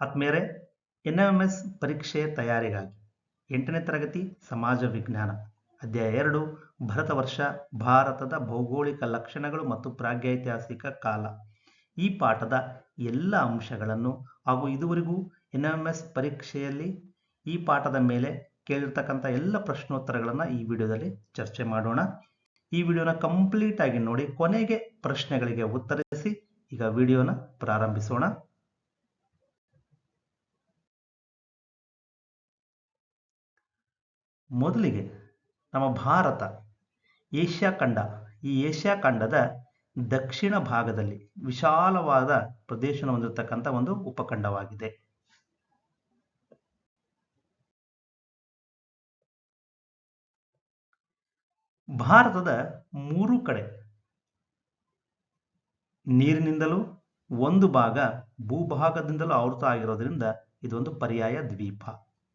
ಆತ್ಮೇರೆ N M S ಪರೀಕ್ಷೆ ತಯಾರಿಗಾಗಿ ಎಂಟನೇ ತರಗತಿ ಸಮಾಜ ವಿಜ್ಞಾನ, ಅಧ್ಯಾಯ ಎರಡು, ಭರತ ವರ್ಷ, ಭಾರತದ ಭೌಗೋಳಿಕ ಲಕ್ಷಣಗಳು ಮತ್ತು ಪ್ರಾಗ್ಯೈತಿಹಾಸಿಕ ಕಾಲ. ಈ ಪಾಠದ ಎಲ್ಲ ಅಂಶಗಳನ್ನು ಹಾಗೂ ಇದುವರೆಗೂ ಎನ್ ಎಂ ಎಸ್ ಪರೀಕ್ಷೆಯಲ್ಲಿ ಈ ಪಾಠದ ಮೇಲೆ ಕೇಳಿರ್ತಕ್ಕಂಥ ಎಲ್ಲ ಪ್ರಶ್ನೋತ್ತರಗಳನ್ನು ಈ ವಿಡಿಯೋದಲ್ಲಿ ಚರ್ಚೆ ಮಾಡೋಣ. ಈ ವಿಡಿಯೋನ ಕಂಪ್ಲೀಟ್ ಆಗಿ ನೋಡಿ ಕೊನೆಗೆ ಪ್ರಶ್ನೆಗಳಿಗೆ ಉತ್ತರಿಸಿ ಈಗ ವಿಡಿಯೋನ ಪ್ರಾರಂಭಿಸೋಣ. ಮೊದಲಿಗೆ ನಮ್ಮ ಭಾರತ, ಏಷ್ಯಾ ಖಂಡ. ಈ ಏಷ್ಯಾ ಖಂಡದ ದಕ್ಷಿಣ ಭಾಗದಲ್ಲಿ ವಿಶಾಲವಾದ ಪ್ರದೇಶವನ್ನು ಹೊಂದಿರತಕ್ಕಂಥ ಒಂದು ಉಪಖಂಡವಾಗಿದೆ. ಭಾರತದ ಮೂರು ಕಡೆ ನೀರಿನಿಂದಲೂ ಒಂದು ಭಾಗ ಭೂಭಾಗದಿಂದಲೂ ಆವೃತ ಆಗಿರೋದ್ರಿಂದ ಇದೊಂದು ಪರ್ಯಾಯ ದ್ವೀಪ.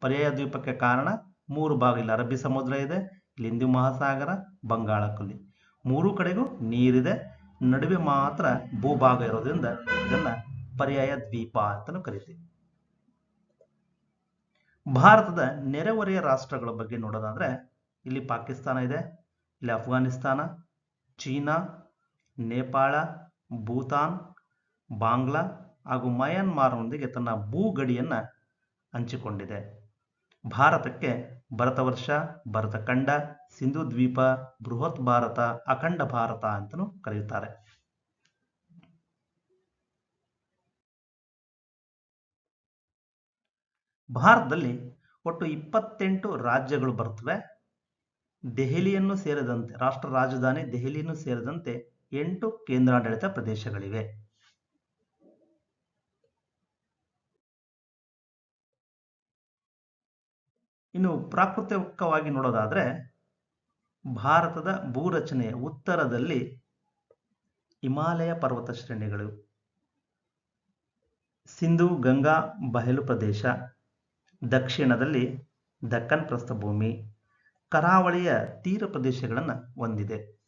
ಪರ್ಯಾಯ ದ್ವೀಪಕ್ಕೆ ಕಾರಣ ಮೂರು ಭಾಗ. ಇಲ್ಲಿ ಅರಬ್ಬಿ ಸಮುದ್ರ ಇದೆ, ಇಲ್ಲಿ ಹಿಂದೂ ಮಹಾಸಾಗರ, ಬಂಗಾಳ ಕೊಲ್ಲಿ. ಮೂರು ಕಡೆಗೂ ನೀರಿದೆ. ನಡುವೆ ಮಾತ್ರ ಭೂಭಾಗ ಇರೋದ್ರಿಂದ ಇದನ್ನ ಪರ್ಯಾಯ ದ್ವೀಪ ಅಂತಲೂ ಕರಿತೀವಿ. ಭಾರತದ ನೆರೆಹೊರೆಯ ರಾಷ್ಟ್ರಗಳ ಬಗ್ಗೆ ನೋಡೋದಾದ್ರೆ ಇಲ್ಲಿ ಪಾಕಿಸ್ತಾನ ಇದೆ, ಇಲ್ಲಿ ಅಫ್ಘಾನಿಸ್ತಾನ, ಚೀನಾ, ನೇಪಾಳ, ಭೂತಾನ್, ಬಾಂಗ್ಲಾ ಹಾಗೂ ಮಯನ್ಮಾರ್ನೊಂದಿಗೆ ತನ್ನ ಭೂಗಡಿಯನ್ನು ಹಂಚಿಕೊಂಡಿದೆ. ಭಾರತಕ್ಕೆ ಭರತವರ್ಷ ಭರತಖಂಡ ಸಿಂಧು ದ್ವೀಪ, ಬೃಹತ್ ಭಾರತ, ಅಖಂಡ ಭಾರತ ಅಂತಲೂ ಕರೆಯುತ್ತಾರೆ. ಭಾರತದಲ್ಲಿ ಒಟ್ಟು ಇಪ್ಪತ್ತೆಂಟು ರಾಜ್ಯಗಳು ಬರುತ್ತವೆ. ದೆಹಲಿಯನ್ನು ಸೇರಿದಂತೆ, ರಾಷ್ಟ್ರ ರಾಜಧಾನಿ ದೆಹಲಿಯನ್ನು ಸೇರಿದಂತೆ ಎಂಟು ಕೇಂದ್ರಾಡಳಿತ ಪ್ರದೇಶಗಳಿವೆ. ಇನ್ನು ಪ್ರಾಕೃತಿಕವಾಗಿ ನೋಡೋದಾದ್ರೆ ಭಾರತದ ಭೂರಚನೆಯ ಉತ್ತರದಲ್ಲಿ ಹಿಮಾಲಯ ಪರ್ವತ ಶ್ರೇಣಿಗಳು. ಸಿಂಧು, ಗಂಗಾ ಬಯಲು ಪ್ರದೇಶ. ದಕ್ಷಿಣದಲ್ಲಿ ದಕ್ಕನ್ ಪ್ರಸ್ಥಭೂಮಿ. ಕರಾವಳಿಯ ತೀರ ಪ್ರದೇಶಗಳನ್ನು ಹೊಂದಿದೆ.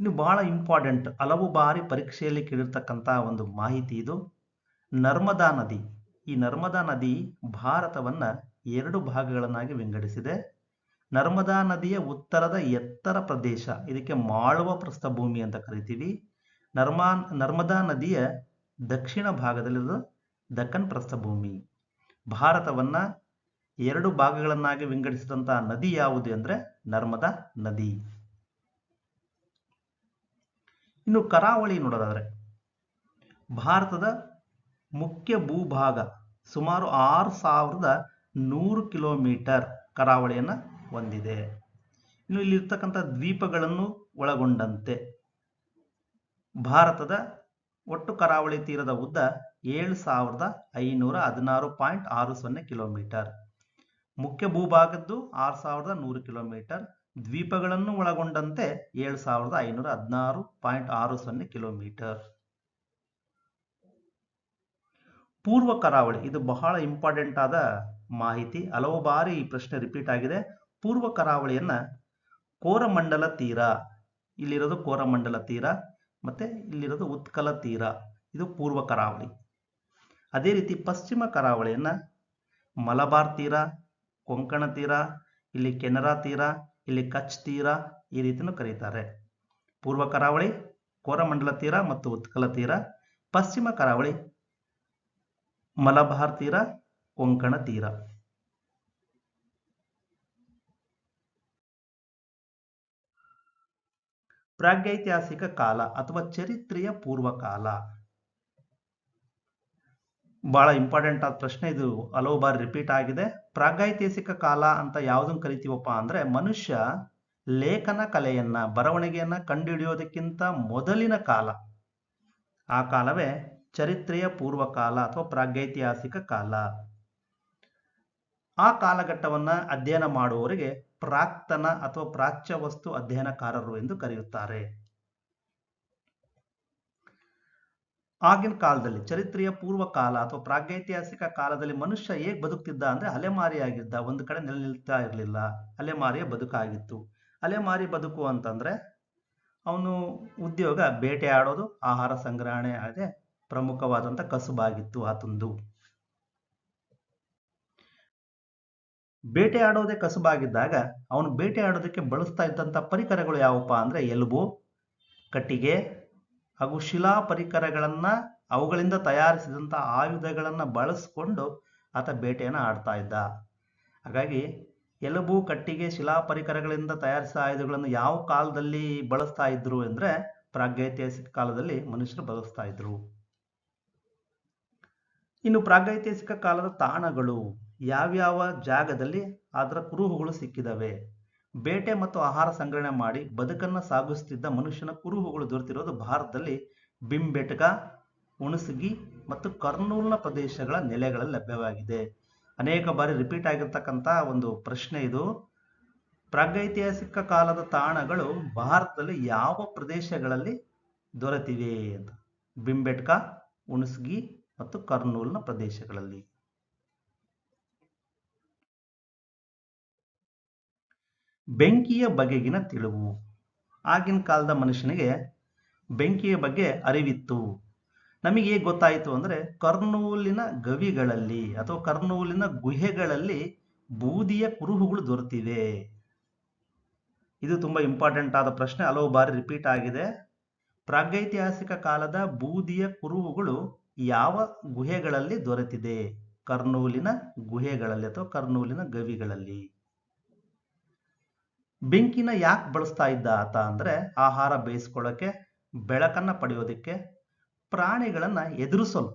ಇನ್ನು ಬಹಳ ಇಂಪಾರ್ಟೆಂಟ್ ಹಲವು ಬಾರಿ ಪರೀಕ್ಷೆಯಲ್ಲಿ ಕೇಳಿರ್ತಕ್ಕಂಥ ಒಂದು ಮಾಹಿತಿ ಇದು. ನರ್ಮದಾ ನದಿ. ಈ ನರ್ಮದಾ ನದಿ ಭಾರತವನ್ನ ಎರಡು ಭಾಗಗಳನ್ನಾಗಿ ವಿಂಗಡಿಸಿದೆ. ನರ್ಮದಾ ನದಿಯ ಉತ್ತರದ ಎತ್ತರ ಪ್ರದೇಶ, ಇದಕ್ಕೆ ಮಾಳುವ ಪ್ರಸ್ಥಭೂಮಿ ಅಂತ ಕರಿತೀವಿ. ನರ್ಮಾ, ನರ್ಮದಾ ನದಿಯ ದಕ್ಷಿಣ ಭಾಗದಲ್ಲಿರೋದು ದಕ್ಕನ್ ಪ್ರಸ್ಥಭೂಮಿ. ಭಾರತವನ್ನ ಎರಡು ಭಾಗಗಳನ್ನಾಗಿ ವಿಂಗಡಿಸಿದಂತಹ ನದಿ ಯಾವುದು ಅಂದ್ರೆ ನರ್ಮದಾ ನದಿ. ಇನ್ನು ಕರಾವಳಿ ನೋಡೋದಾದರೆ ಭಾರತದ ಮುಖ್ಯ ಭೂಭಾಗ ಸುಮಾರು ಆರು ಸಾವಿರದ ನೂರು ಕಿಲೋಮೀಟರ್ ಕರಾವಳಿಯನ್ನು ಹೊಂದಿದೆ. ಇನ್ನು ಇಲ್ಲಿರ್ತಕ್ಕಂಥ ದ್ವೀಪಗಳನ್ನು ಒಳಗೊಂಡಂತೆ ಭಾರತದ ಒಟ್ಟು ಕರಾವಳಿ ತೀರದ ಉದ್ದ ಏಳು ಸಾವಿರದ ಐನೂರ ಹದಿನಾರು ಪಾಯಿಂಟ್ ಆರು ಸೊನ್ನೆ ಕಿಲೋಮೀಟರ್. ಮುಖ್ಯ ಭೂಭಾಗದ್ದು ಆರು ಸಾವಿರದ ನೂರು ಕಿಲೋಮೀಟರ್. ದ್ವೀಪಗಳನ್ನು ಒಳಗೊಂಡಂತೆ ಏಳು ಸಾವಿರದ ಐನೂರ ಹದಿನಾರು ಪಾಯಿಂಟ್ ಆರು ಸೊನ್ನೆ ಕಿಲೋಮೀಟರ್. ಪೂರ್ವ ಕರಾವಳಿ, ಇದು ಬಹಳ ಇಂಪಾರ್ಟೆಂಟ್ ಆದ ಮಾಹಿತಿ. ಹಲವು ಬಾರಿ ಈ ಪ್ರಶ್ನೆ ರಿಪೀಟ್ ಆಗಿದೆ. ಪೂರ್ವ ಕರಾವಳಿಯನ್ನ ಕೋರಮಂಡಲ ತೀರ, ಇಲ್ಲಿರೋದು ಕೋರಮಂಡಲ ತೀರ, ಮತ್ತೆ ಇಲ್ಲಿರೋದು ಉತ್ಕಲ ತೀರ. ಇದು ಪೂರ್ವ ಕರಾವಳಿ. ಅದೇ ರೀತಿ ಪಶ್ಚಿಮ ಕರಾವಳಿಯನ್ನ ಮಲಬಾರ್ ತೀರ, ಕೊಂಕಣ ತೀರ, ಇಲ್ಲಿ ಕೆನರಾ ತೀರ ಇಲ್ಲಿ ಕಚ್ ತೀರ ಈ ರೀತಿಯೂ ಕರೀತಾರೆ. ಪೂರ್ವ ಕರಾವಳಿ, ಕೋರಮಂಡಲ ತೀರ ಮತ್ತು ಉತ್ಕಲ ತೀರ, ಪಶ್ಚಿಮ ಕರಾವಳಿ, ಮಲಬಾರ್ ತೀರ ಕೊಂಕಣ ತೀರ. ಪ್ರಾಗೈತಿಹಾಸಿಕ ಕಾಲ ಅಥವಾ ಚರಿತ್ರೆಯ ಪೂರ್ವಕಾಲ ಬಹಳ ಇಂಪಾರ್ಟೆಂಟ್ ಆದ ಪ್ರಶ್ನೆ ಇದು. ಹಲವು ಬಾರಿ ರಿಪೀಟ್ ಆಗಿದೆ. ಪ್ರಾಗೈತಿಹಾಸಿಕ ಕಾಲ ಅಂತ ಯಾವುದನ್ನು ಕರಿತೀವಪ್ಪ ಅಂದ್ರೆ ಮನುಷ್ಯ ಲೇಖನ ಕಲೆಯನ್ನ, ಬರವಣಿಗೆಯನ್ನ ಕಂಡುಹಿಡಿಯೋದಕ್ಕಿಂತ ಮೊದಲಿನ ಕಾಲ. ಆ ಕಾಲವೇ ಚರಿತ್ರೆಯ ಪೂರ್ವಕಾಲ ಅಥವಾ ಪ್ರಾಗೈತಿಹಾಸಿಕ ಕಾಲ. ಆ ಕಾಲಘಟ್ಟವನ್ನು ಅಧ್ಯಯನ ಮಾಡುವವರಿಗೆ ಪ್ರಾಕ್ತನ ಅಥವಾ ಪ್ರಾಚ್ಯ ವಸ್ತು ಅಧ್ಯಯನಕಾರರು ಎಂದು ಕರೆಯುತ್ತಾರೆ. ಆಗಿನ ಕಾಲದಲ್ಲಿ, ಚರಿತ್ರೆಯ ಪೂರ್ವ ಕಾಲ ಅಥವಾ ಪ್ರಾಗೈತಿಹಾಸಿಕ ಕಾಲದಲ್ಲಿ ಮನುಷ್ಯ ಹೇಗೆ ಬದುಕ್ತಿದ್ದ ಅಂದ್ರೆ ಅಲೆಮಾರಿಯಾಗಿದ್ದ, ಒಂದು ಕಡೆ ನೆಲೆ ನಿಲ್ತಾ ಇರಲಿಲ್ಲ, ಅಲೆಮಾರಿಯ ಬದುಕಾಗಿತ್ತು. ಅಲೆಮಾರಿ ಬದುಕು ಅಂತಂದ್ರೆ ಅವನು ಉದ್ಯೋಗ, ಬೇಟೆ ಆಡೋದು, ಆಹಾರ ಸಂಗ್ರಹಣೆ ಅದೇ ಪ್ರಮುಖವಾದಂಥ ಕಸುಬಾಗಿತ್ತು ಆತಂದು ಬೇಟೆ ಆಡೋದೇ ಕಸುಬಾಗಿದ್ದಾಗ ಅವನು ಬೇಟೆ ಆಡೋದಕ್ಕೆ ಬಳಸ್ತಾ ಇದ್ದಂಥ ಪರಿಕರಗಳು ಯಾವಪ್ಪ ಅಂದ್ರೆ ಎಲುಬು, ಕಟ್ಟಿಗೆ ಹಾಗೂ ಶಿಲಾ ಪರಿಕರಗಳನ್ನು ಅವುಗಳಿಂದ ತಯಾರಿಸಿದಂಥ ಆಯುಧಗಳನ್ನು ಬಳಸ್ಕೊಂಡು ಆತ ಬೇಟೆಯನ್ನು ಆಡ್ತಾ ಇದ್ದ. ಹಾಗಾಗಿ ಎಲುಬು, ಕಟ್ಟಿಗೆ, ಶಿಲಾ ಪರಿಕರಗಳಿಂದ ತಯಾರಿಸಿದ ಆಯುಧಗಳನ್ನು ಯಾವ ಕಾಲದಲ್ಲಿ ಬಳಸ್ತಾ ಇದ್ರು ಅಂದ್ರೆ ಪ್ರಾಗೈತಿಹಾಸಿಕ ಕಾಲದಲ್ಲಿ ಮನುಷ್ಯರು ಬಳಸ್ತಾ ಇದ್ರು. ಇನ್ನು ಪ್ರಾಗೈತಿಹಾಸಿಕ ಕಾಲದ ತಾಣಗಳು ಯಾವ್ಯಾವ ಜಾಗದಲ್ಲಿ ಅದರ ಕುರುಹುಗಳು ಸಿಕ್ಕಿದವೆ? ಬೇಟೆ ಮತ್ತು ಆಹಾರ ಸಂಗ್ರಹಣೆ ಮಾಡಿ ಬದುಕನ್ನು ಸಾಗಿಸುತ್ತಿದ್ದ ಮನುಷ್ಯನ ಕುರುಹುಗಳು ದೊರೆತಿರೋದು ಭಾರತದಲ್ಲಿ ಬಿಂಬೆಟಕ, ಹುಣಸಗಿ ಮತ್ತು ಕರ್ನೂಲ್ನ ಪ್ರದೇಶಗಳ ನೆಲೆಗಳಲ್ಲಿ ಲಭ್ಯವಾಗಿದೆ. ಅನೇಕ ಬಾರಿ ರಿಪೀಟ್ ಆಗಿರ್ತಕ್ಕಂಥ ಒಂದು ಪ್ರಶ್ನೆ ಇದು. ಪ್ರಾಗೈತಿಹಾಸಿಕ ಕಾಲದ ತಾಣಗಳು ಭಾರತದಲ್ಲಿ ಯಾವ ಪ್ರದೇಶಗಳಲ್ಲಿ ದೊರೆತಿವೆ ಅಂತ. ಬಿಂಬೆಟ್ಕ, ಹುಣಸಗಿ ಮತ್ತು ಕರ್ನೂಲ್ನ ಪ್ರದೇಶಗಳಲ್ಲಿ. ಬೆಂಕಿಯ ಬಗೆಗಿನ ತಿಳಿವು. ಆಗಿನ ಕಾಲದ ಮನುಷ್ಯನಿಗೆ ಬೆಂಕಿಯ ಬಗ್ಗೆ ಅರಿವಿತ್ತು. ನಮಗೆ ಹೇಗೆ ಗೊತ್ತಾಯಿತು ಅಂದರೆ ಕರ್ನೂಲಿನ ಗವಿಗಳಲ್ಲಿ ಅಥವಾ ಕರ್ನೂಲಿನ ಗುಹೆಗಳಲ್ಲಿ ಬೂದಿಯ ಕುರುಹುಗಳು ದೊರೆತಿವೆ. ಇದು ತುಂಬ ಇಂಪಾರ್ಟೆಂಟ್ ಆದ ಪ್ರಶ್ನೆ. ಹಲವು ಬಾರಿ ರಿಪೀಟ್ ಆಗಿದೆ. ಪ್ರಾಗೈತಿಹಾಸಿಕ ಕಾಲದ ಬೂದಿಯ ಕುರುಹುಗಳು ಯಾವ ಗುಹೆಗಳಲ್ಲಿ ದೊರೆತಿದೆ? ಕರ್ನೂಲಿನ ಗುಹೆಗಳಲ್ಲಿ ಅಥವಾ ಕರ್ನೂಲಿನ ಗವಿಗಳಲ್ಲಿ. ಬೆಂಕಿನ ಯಾಕೆ ಬಳಸ್ತಾ ಇದ್ದ ಆತ ಅಂದ್ರೆ ಆಹಾರ ಬೇಯಿಸ್ಕೊಳ್ಳೋಕ್ಕೆ ಬೆಳಕನ್ನ ಪಡೆಯೋದಕ್ಕೆ, ಪ್ರಾಣಿಗಳನ್ನ ಎದುರಿಸಲು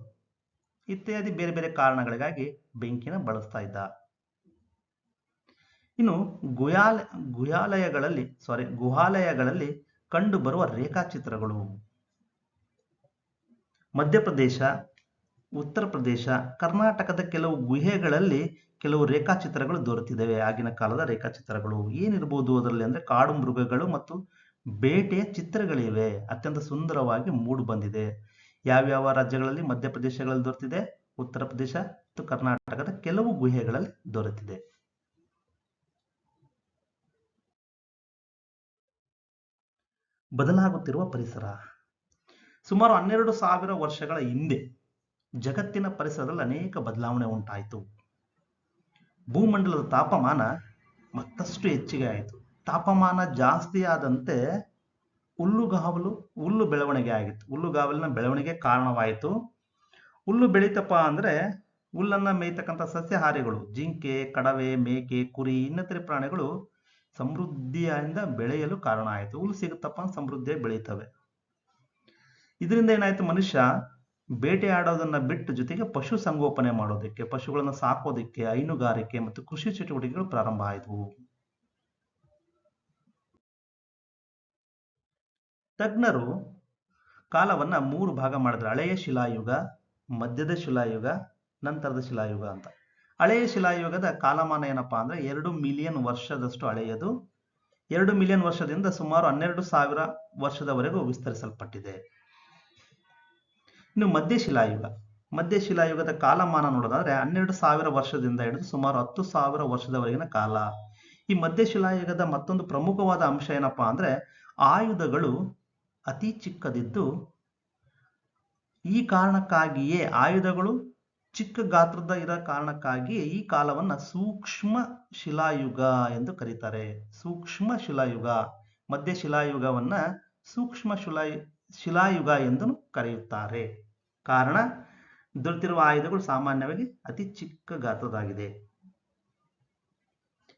ಇತ್ಯಾದಿ ಬೇರೆ ಬೇರೆ ಕಾರಣಗಳಿಗಾಗಿ ಬೆಂಕಿನ ಬಳಸ್ತಾ ಇದ್ದ. ಇನ್ನು ಗುಯಾಲ ಗುಹಾಲಯಗಳಲ್ಲಿ ಸಾರಿ ಗುಹಾಲಯಗಳಲ್ಲಿ ಕಂಡುಬರುವ ರೇಖಾಚಿತ್ರಗಳು. ಮಧ್ಯಪ್ರದೇಶ ಉತ್ತರ ಪ್ರದೇಶ ಕರ್ನಾಟಕದ ಕೆಲವು ಗುಹೆಗಳಲ್ಲಿ ಕೆಲವು ರೇಖಾಚಿತ್ರಗಳು ದೊರೆತಿದ್ದಾವೆ. ಆಗಿನ ಕಾಲದ ರೇಖಾಚಿತ್ರಗಳು ಏನಿರ್ಬೋದು ಅದರಲ್ಲಿ ಅಂದ್ರೆ ಕಾಡು ಮೃಗಗಳು ಮತ್ತು ಬೇಟೆಯ ಚಿತ್ರಗಳಿವೆ. ಅತ್ಯಂತ ಸುಂದರವಾಗಿ ಮೂಡು ಬಂದಿದೆ. ಯಾವ್ಯಾವ ರಾಜ್ಯಗಳಲ್ಲಿ ಮಧ್ಯಪ್ರದೇಶಗಳಲ್ಲಿ ದೊರೆತಿದೆ? ಉತ್ತರ ಪ್ರದೇಶ ಮತ್ತು ಕರ್ನಾಟಕದ ಕೆಲವು ಗುಹೆಗಳಲ್ಲಿ ದೊರೆತಿದೆ. ಬದಲಾಗುತ್ತಿರುವ ಪರಿಸರ. ಸುಮಾರು ಹನ್ನೆರಡು ಸಾವಿರ ವರ್ಷಗಳ ಹಿಂದೆ ಜಗತ್ತಿನ ಪರಿಸರದಲ್ಲಿ ಅನೇಕ ಬದಲಾವಣೆ ಉಂಟಾಯಿತು. ಭೂಮಂಡಲದ ತಾಪಮಾನ ಮತ್ತಷ್ಟು ಹೆಚ್ಚಿಗೆ ಆಯಿತು. ತಾಪಮಾನ ಜಾಸ್ತಿ ಆದಂತೆ ಹುಲ್ಲುಗಾವಲು ಹುಲ್ಲು ಬೆಳವಣಿಗೆ ಆಗಿತ್ತು. ಹುಲ್ಲುಗಾವಲಿನ ಬೆಳವಣಿಗೆ ಕಾರಣವಾಯಿತು. ಹುಲ್ಲು ಬೆಳೀತಪ್ಪ ಅಂದ್ರೆ ಹುಲ್ಲನ್ನ ಮೇಯ್ತಕ್ಕಂಥ ಸಸ್ಯಹಾರಿಗಳು, ಜಿಂಕೆ, ಕಡವೆ, ಮೇಕೆ, ಕುರಿ, ಇನ್ನಿತರೆ ಪ್ರಾಣಿಗಳು ಸಮೃದ್ಧಿಯಿಂದ ಬೆಳೆಯಲು ಕಾರಣ ಆಯಿತು. ಹುಲ್ಲು ಸಿಗುತ್ತಪ್ಪ ಸಮೃದ್ಧಿಯಾಗಿ ಬೆಳೀತವೆ. ಇದರಿಂದ ಏನಾಯ್ತು ಮನುಷ್ಯ ಬೇಟೆ ಆಡೋದನ್ನ ಬಿಟ್ಟು ಜೊತೆಗೆ ಪಶು ಸಂಗೋಪನೆ ಮಾಡೋದಕ್ಕೆ, ಪಶುಗಳನ್ನು ಸಾಕೋದಕ್ಕೆ, ಹೈನುಗಾರಿಕೆ ಮತ್ತು ಕೃಷಿ ಚಟುವಟಿಕೆಗಳು ಪ್ರಾರಂಭ ಆಯಿತು ತಜ್ಞರು ಕಾಲವನ್ನ ಮೂರು ಭಾಗ ಮಾಡಿದ್ರು. ಹಳೆಯ ಶಿಲಾಯುಗ, ಮಧ್ಯದ ಶಿಲಾಯುಗ, ನಂತರದ ಶಿಲಾಯುಗ ಅಂತ. ಹಳೆಯ ಶಿಲಾಯುಗದ ಕಾಲಮಾನ ಏನಪ್ಪಾ ಅಂದ್ರೆ ಎರಡು ಮಿಲಿಯನ್ ವರ್ಷದಷ್ಟು ಹಳೆಯದು. ಎರಡು ಮಿಲಿಯನ್ ವರ್ಷದಿಂದ ಸುಮಾರು ಹನ್ನೆರಡು ಸಾವಿರ ವರ್ಷದವರೆಗೂ ವಿಸ್ತರಿಸಲ್ಪಟ್ಟಿದೆ. ಇನ್ನು ಮಧ್ಯಶಿಲಾಯುಗ ಮಧ್ಯಶಿಲಾಯುಗದ ಕಾಲಮಾನ ನೋಡೋದಾದ್ರೆ ಹನ್ನೆರಡು ಸಾವಿರ ವರ್ಷದಿಂದ ಹಿಡಿದು ಸುಮಾರು ಹತ್ತು ಸಾವಿರ ವರ್ಷದವರೆಗಿನ ಕಾಲ. ಈ ಮಧ್ಯಶಿಲಾಯುಗದ ಮತ್ತೊಂದು ಪ್ರಮುಖವಾದ ಅಂಶ ಏನಪ್ಪಾ ಅಂದ್ರೆ ಆಯುಧಗಳು ಅತಿ ಚಿಕ್ಕದಿದ್ದು ಈ ಕಾರಣಕ್ಕಾಗಿಯೇ ಆಯುಧಗಳು ಚಿಕ್ಕ ಗಾತ್ರದ ಇರೋ ಕಾರಣಕ್ಕಾಗಿ ಈ ಕಾಲವನ್ನ ಸೂಕ್ಷ್ಮ ಶಿಲಾಯುಗ ಎಂದು ಕರೀತಾರೆ. ಸೂಕ್ಷ್ಮ ಶಿಲಾಯುಗ. ಮಧ್ಯ ಶಿಲಾಯುಗವನ್ನ ಸೂಕ್ಷ್ಮ ಶಿಲಾ ಶಿಲಾಯುಗ ಎಂದು ಕರೆಯುತ್ತಾರೆ. ಕಾರಣ ದೊರೆತಿರುವ ಆಯುಧಗಳು ಸಾಮಾನ್ಯವಾಗಿ ಅತಿ ಚಿಕ್ಕ ಗಾತ್ರದಾಗಿದೆ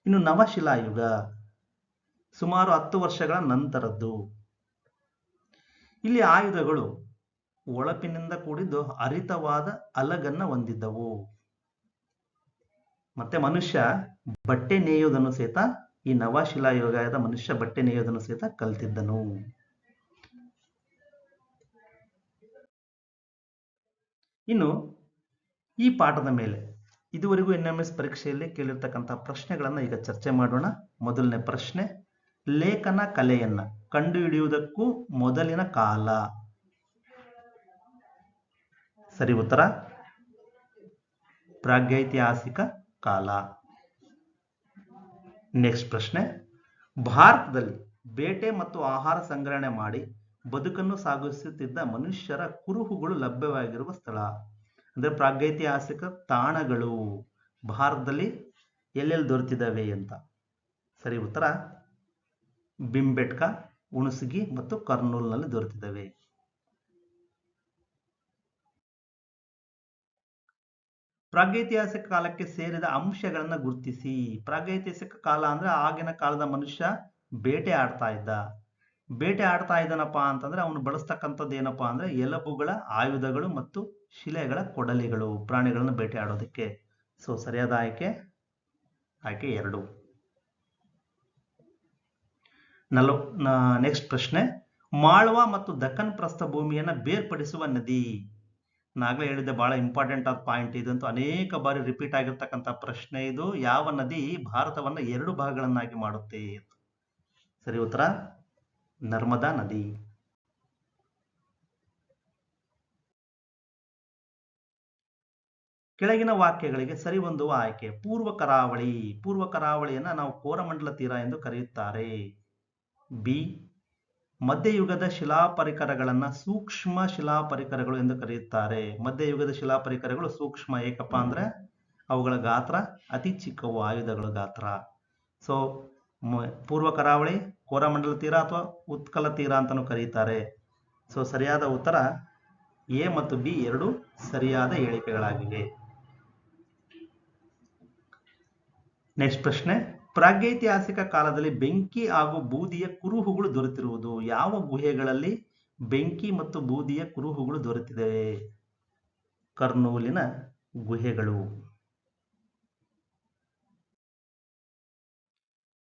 ಇನ್ನು ನವಶಿಲಾಯುಗ, ಸುಮಾರು ಹತ್ತು ವರ್ಷಗಳ ನಂತರದ್ದು. ಇಲ್ಲಿ ಆಯುಧಗಳು ಒಳಪಿನಿಂದ ಕೂಡಿದ್ದು ಹರಿತವಾದ ಅಲಗನ್ನ ಹೊಂದಿದ್ದವು. ಮತ್ತೆ ಮನುಷ್ಯ ಬಟ್ಟೆ ನೇಯುವುದನ್ನು ಸಹಿತ ಈ ನವಶಿಲಾಯುಗದ ಮನುಷ್ಯ ಬಟ್ಟೆ ನೇಯುವುದನ್ನು ಸಹಿತ ಕಲ್ತಿದ್ದನು. ಇನ್ನು ಈ ಪಾಠದ ಮೇಲೆ ಇದುವರೆಗೂ ಎನ್ ಎಂ ಎಸ್ ಪರೀಕ್ಷೆಯಲ್ಲಿ ಕೇಳಿರ್ತಕ್ಕಂಥ ಪ್ರಶ್ನೆಗಳನ್ನ ಈಗ ಚರ್ಚೆ ಮಾಡೋಣ. ಮೊದಲನೇ ಪ್ರಶ್ನೆ, ಲೇಖನ ಕಲೆಯನ್ನ ಕಂಡುಹಿಡಿಯುವುದಕ್ಕೂ ಮೊದಲಿನ ಕಾಲ. ಸರಿ, ಉತ್ತರ? ಪ್ರಾಗೈತಿಹಾಸಿಕ ಕಾಲ. ನೆಕ್ಸ್ಟ್ ಪ್ರಶ್ನೆ, ಭಾರತದಲ್ಲಿ ಬೇಟೆ ಮತ್ತು ಆಹಾರ ಸಂಗ್ರಹಣೆ ಮಾಡಿ ಬದುಕನ್ನು ಸಾಗಿಸುತ್ತಿದ್ದ ಮನುಷ್ಯರ ಕುರುಹುಗಳು ಲಭ್ಯವಾಗಿರುವ ಸ್ಥಳ. ಅಂದ್ರೆ ಪ್ರಾಗೈತಿಹಾಸಿಕ ತಾಣಗಳು ಭಾರತದಲ್ಲಿ ಎಲ್ಲೆಲ್ಲಿ ದೊರೆತಿದ್ದಾವೆ ಅಂತ. ಸರಿ, ಉತ್ತರ. ಬಿಂಬೆಟ್ಕ, ಹುಣಸಗಿ ಮತ್ತು ಕರ್ನೂಲ್ನಲ್ಲಿ ದೊರೆತಿದ್ದಾವೆ. ಪ್ರಾಗೈತಿಹಾಸಿಕ ಕಾಲಕ್ಕೆ ಸೇರಿದ ಅಂಶಗಳನ್ನ ಗುರುತಿಸಿ. ಪ್ರಾಗೈತಿಹಾಸಿಕ ಕಾಲ ಅಂದ್ರೆ ಆಗಿನ ಕಾಲದ ಮನುಷ್ಯ ಬೇಟೆ ಆಡ್ತಾ ಇದ್ದ. ಬೇಟೆ ಆಡ್ತಾ ಇದ್ದಾನಪ್ಪ ಅಂತಂದ್ರೆ ಅವನು ಬಳಸ್ತಕ್ಕಂಥದ್ದು ಏನಪ್ಪಾ ಅಂದ್ರೆ ಎಲಬುಗಳ ಆಯುಧಗಳು ಮತ್ತು ಶಿಲೆಗಳ ಕೊಡಲಿಗಳು, ಪ್ರಾಣಿಗಳನ್ನು ಬೇಟೆ ಆಡೋದಕ್ಕೆ. ಸೊ ಸರಿಯಾದ ಆಯ್ಕೆ? ಆಯ್ಕೆ ಎರಡು. ನಲ್ವ ನೆಕ್ಸ್ಟ್ ಪ್ರಶ್ನೆ. ಮಾಳ್ವಾ ಮತ್ತು ದಕ್ಕನ್ ಪ್ರಸ್ಥಭೂಮಿಯನ್ನ ಬೇರ್ಪಡಿಸುವ ನದಿ. ನಾಗಲೇ ಹೇಳಿದ್ದೆ ಬಹಳ ಇಂಪಾರ್ಟೆಂಟ್ ಆದ ಪಾಯಿಂಟ್ ಇದಂತೂ ಅನೇಕ ಬಾರಿ ರಿಪೀಟ್ ಆಗಿರ್ತಕ್ಕಂಥ ಪ್ರಶ್ನೆ ಇದು. ಯಾವ ನದಿ ಭಾರತವನ್ನ ಎರಡು ಭಾಗಗಳನ್ನಾಗಿ ಮಾಡುತ್ತೆ ಸರಿ, ಉತ್ತರ? ನರ್ಮದಾ ನದಿ ಕೆಳಗಿನ ವಾಕ್ಯಗಳಿಗೆ ಸರಿ ಹೊಂದುವ ಆಯ್ಕೆ. ಪೂರ್ವ ಕರಾವಳಿ. ಪೂರ್ವ ಕರಾವಳಿಯನ್ನ ನಾವು ಕೋರಮಂಡಲ ತೀರ ಎಂದು ಕರೆಯುತ್ತಾರೆ. ಬಿ. ಮಧ್ಯಯುಗದ ಶಿಲಾ ಪರಿಕರಗಳನ್ನ ಸೂಕ್ಷ್ಮ ಶಿಲಾ ಪರಿಕರಗಳು ಎಂದು ಕರೆಯುತ್ತಾರೆ. ಮಧ್ಯಯುಗದ ಶಿಲಾ ಪರಿಕರಗಳು ಸೂಕ್ಷ್ಮ, ಏಕಪ್ಪ ಅಂದ್ರೆ ಅವುಗಳ ಗಾತ್ರ ಅತಿ ಚಿಕ್ಕವು, ಆಯುಧಗಳ ಗಾತ್ರ. ಸೊ ಪೂರ್ವ ಕರಾವಳಿ ಕೋರಮಂಡಲ ತೀರ ಅಥವಾ ಉತ್ಕಲ ತೀರ ಅಂತಾನು ಕರೀತಾರೆ. ಸೊ ಸರಿಯಾದ ಉತ್ತರ ಎ ಮತ್ತು ಬಿ ಎರಡು ಸರಿಯಾದ ಹೇಳಿಕೆಗಳಾಗಿವೆ. ನೆಕ್ಸ್ಟ್ ಪ್ರಶ್ನೆ ಪ್ರಾಗೈತಿಹಾಸಿಕ ಕಾಲದಲ್ಲಿ ಬೆಂಕಿ ಹಾಗೂ ಬೂದಿಯ ಕುರುಹುಗಳು ದೊರೆತಿರುವುದು ಯಾವ ಗುಹೆಗಳಲ್ಲಿ ಬೆಂಕಿ ಮತ್ತು ಬೂದಿಯ ಕುರುಹುಗಳು ದೊರೆತಿದೆ ಕರ್ನೂಲಿನ ಗುಹೆಗಳು.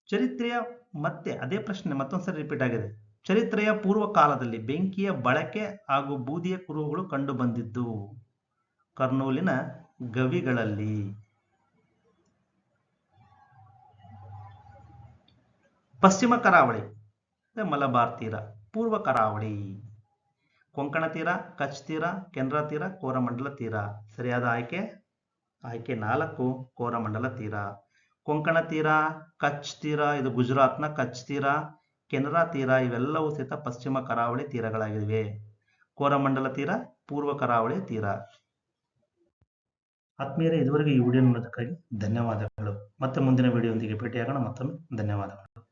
ಚರಿತ್ರೆಯ ಮತ್ತೆ ಅದೇ ಪ್ರಶ್ನೆ ಮತ್ತೊಂದ್ಸರಿ ರಿಪೀಟ್ ಆಗಿದೆ. ಚರಿತ್ರೆಯ ಪೂರ್ವ ಕಾಲದಲ್ಲಿ ಬೆಂಕಿಯ ಬಳಕೆ ಹಾಗೂ ಬೂದಿಯ ಕುರುಹುಗಳು ಕಂಡುಬಂದಿದ್ದು ಕರ್ನೂಲಿನ ಗವಿಗಳಲ್ಲಿ. ಪಶ್ಚಿಮ ಕರಾವಳಿ ಮಲಬಾರ್ ತೀರ, ಪೂರ್ವ ಕರಾವಳಿ. ಕೊಂಕಣ ತೀರ, ಕಚ್ ತೀರ, ಕೆನರಾ ತೀರ, ಕೋರಮಂಡಲ ತೀರ. ಸರಿಯಾದ ಆಯ್ಕೆ? ಆಯ್ಕೆ ನಾಲ್ಕು, ಕೋರಮಂಡಲ ತೀರ. ಕೊಂಕಣ ತೀರ, ಕಚ್ ತೀರ, ಇದು ಗುಜರಾತ್ನ ಕಚ್ ತೀರ, ಕೆನರಾ ತೀರ, ಇವೆಲ್ಲವೂ ಸಹಿತ ಪಶ್ಚಿಮ ಕರಾವಳಿ ತೀರಗಳಾಗಿವೆ. ಕೋರಮಂಡಲ ತೀರ, ಪೂರ್ವ ಕರಾವಳಿ ತೀರ. ಆತ್ಮೀಯರೇ, ಇದುವರೆಗೆ ಈ ವಿಡಿಯೋ ನೋಡೋದಕ್ಕಾಗಿ ಧನ್ಯವಾದಗಳು. ಮತ್ತೆ ಮುಂದಿನ ವಿಡಿಯೋದೊಂದಿಗೆ ಭೇಟಿಯಾಗೋಣ. ಮತ್ತೊಮ್ಮೆ ಧನ್ಯವಾದಗಳು.